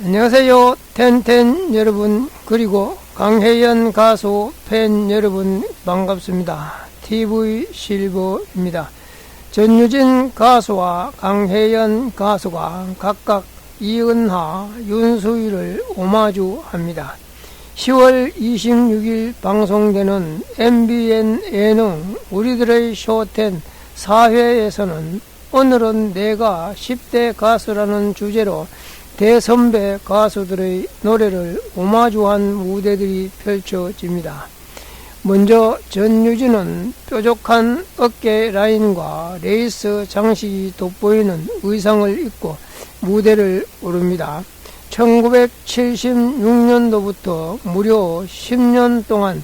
안녕하세요. 텐텐 여러분, 그리고 강혜연 가수 팬 여러분 반갑습니다. TV 실버입니다. 전유진 가수와 강혜연 가수가 각각 이은하, 윤수일을 오마주합니다. 10월 26일 방송되는 MBN 예능 우리들의 쇼텐 4회에서는 오늘은 내가 10대 가수라는 주제로 대선배 가수들의 노래를 오마주한 무대들이 펼쳐집니다. 먼저 전유진은 뾰족한 어깨 라인과 레이스 장식이 돋보이는 의상을 입고 무대를 오릅니다. 1976년도부터 무려 10년 동안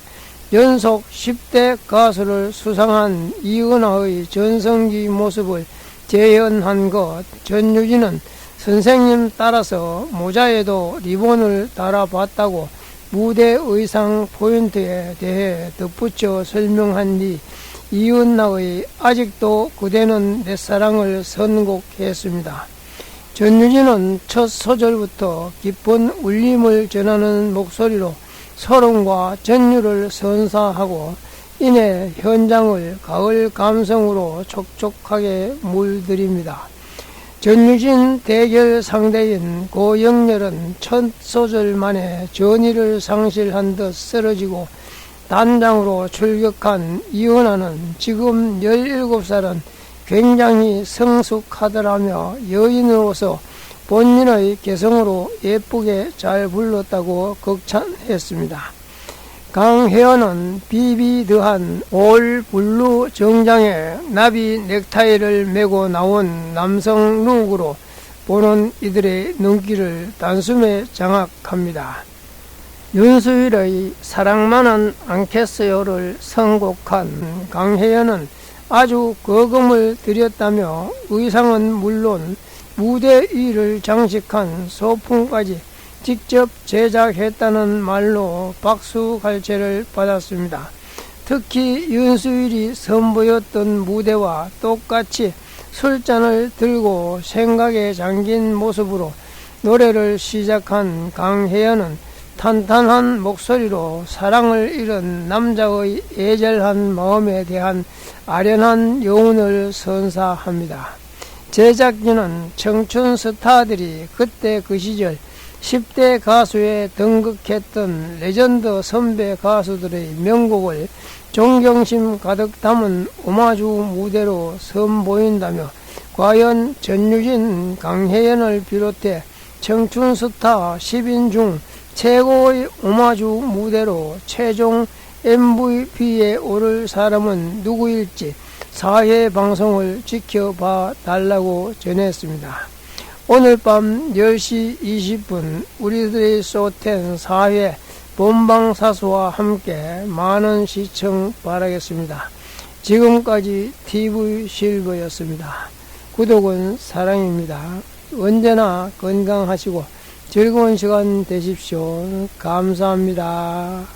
연속 10대 가수를 수상한 이은하의 전성기 모습을 재현한 것, 전유진은 선생님 따라서 모자에도 리본을 달아봤다고 무대 의상 포인트에 대해 덧붙여 설명한 뒤 이은나의 아직도 그대는 내 사랑을 선곡했습니다. 전유진은 첫 소절부터 깊은 울림을 전하는 목소리로 소름과 전율을 선사하고 이내 현장을 가을 감성으로 촉촉하게 물들입니다. 전유진 대결 상대인 고영렬은 첫 소절 만에 전의를 상실한 듯 쓰러지고 단장으로 출격한 이은하는 지금 17살은 굉장히 성숙하더라며 여인으로서 본인의 개성으로 예쁘게 잘 불렀다고 극찬했습니다. 강혜연은 비비드한 올 블루 정장에 나비 넥타이를 메고 나온 남성 룩으로 보는 이들의 눈길을 단숨에 장악합니다. 윤수일의 사랑만은 않겠어요를 선곡한 강혜연은 아주 거금을 들였다며 의상은 물론 무대 위를 장식한 소품까지 직접 제작했다는 말로 박수갈채를 받았습니다. 특히 윤수일이 선보였던 무대와 똑같이 술잔을 들고 생각에 잠긴 모습으로 노래를 시작한 강혜연은 탄탄한 목소리로 사랑을 잃은 남자의 애절한 마음에 대한 아련한 여운을 선사합니다. 제작진은 청춘 스타들이 그때 그 시절 10대 가수에 등극했던 레전드 선배 가수들의 명곡을 존경심 가득 담은 오마주 무대로 선보인다며 과연 전유진, 강혜연을 비롯해 청춘 스타 10인 중 최고의 오마주 무대로 최종 MVP에 오를 사람은 누구일지 4회 방송을 지켜봐 달라고 전했습니다. 오늘 밤 10시 20분 우리들의 쇼텐 4회 본방사수와 함께 많은 시청 바라겠습니다. 지금까지 TV 실버였습니다. 구독은 사랑입니다. 언제나 건강하시고 즐거운 시간 되십시오. 감사합니다.